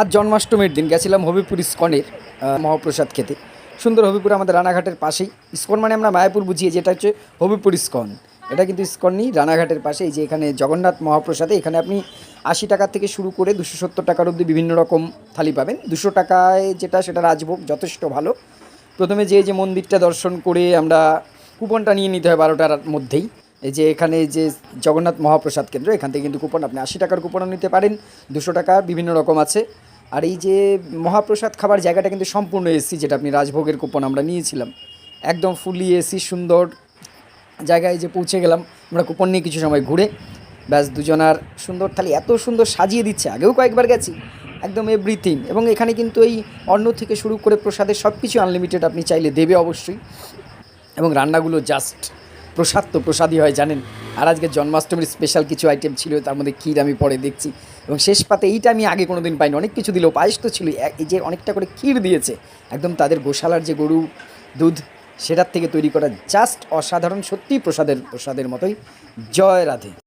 আজ জন্মাষ্টমীর দিন, গেছিলাম হবিপুর ইস্কনের মহাপ্রসাদ খেতে। সুন্দর হবিপুর আমাদের রানাঘাটের পাশেই। ইস্কন মানে আমরা মায়াপুর বুঝিয়ে, যেটা হচ্ছে হবিপুর ইস্কন। এটা কিন্তু ইস্কন নেই, রানাঘাটের পাশে। এই যে এখানে জগন্নাথ মহাপ্রসাদে, এখানে আপনি আশি টাকা থেকে শুরু করে দুশো সত্তর টাকার অবধি বিভিন্ন রকম থালি পাবেন। দুশো টাকায় যেটা, সেটা রাজভোগ, যথেষ্ট ভালো। প্রথমে যে যে মন্দিরটা দর্শন করে আমরা কুপনটা নিয়ে নিতে হয় বারোটার মধ্যেই। এই যে এখানে যে জগন্নাথ মহাপ্রসাদ কেন্দ্র, এখান থেকে কিন্তু কুপন, আপনি আশি টাকার কুপনও নিতে পারেন, দুশো টাকা, বিভিন্ন রকম আছে। আর এই যে মহাপ্রসাদ খাবার জায়গাটা কিন্তু সম্পূর্ণ এসি, যেটা আপনি রাজভোগের কুপন আমরা নিয়েছিলাম। একদম ফুলি এসি, সুন্দর জায়গায় যে পৌঁছে গেলাম, আমরা কুপন নিয়ে কিছু সময় ঘুরে, ব্যাস দুজনার সুন্দর থালি এত সুন্দর সাজিয়ে দিচ্ছে, আগেও কয়েকবার গেছি, একদম এভরিথিং এবং এখানে কিন্তু এই অন্ন থেকে শুরু করে প্রসাদের সব কিছু আনলিমিটেড আপনি চাইলে দেবে অবশ্যই। এবং রান্নাগুলো জাস্ট প্রসাদ তো প্রসাদই হয়, জানেন? আর আজকে জন্মাষ্টমীর স্পেশাল কিছু আইটেম ছিল, তার মধ্যে ক্ষীর আমি পরে দেখছি। এবং শেষ পাতে এইটা আমি আগে কোনো দিন পাইনি, অনেক কিছু দিল, পায়েস তো ছিল এই যে অনেকটা করে ক্ষীর দিয়েছে, একদম তাদের গোশালার যে গরু, দুধ, সেটার থেকে তৈরি করা জাস্ট অসাধারণ সত্যি প্রসাদের প্রসাদের মতোই। জয় রাধে।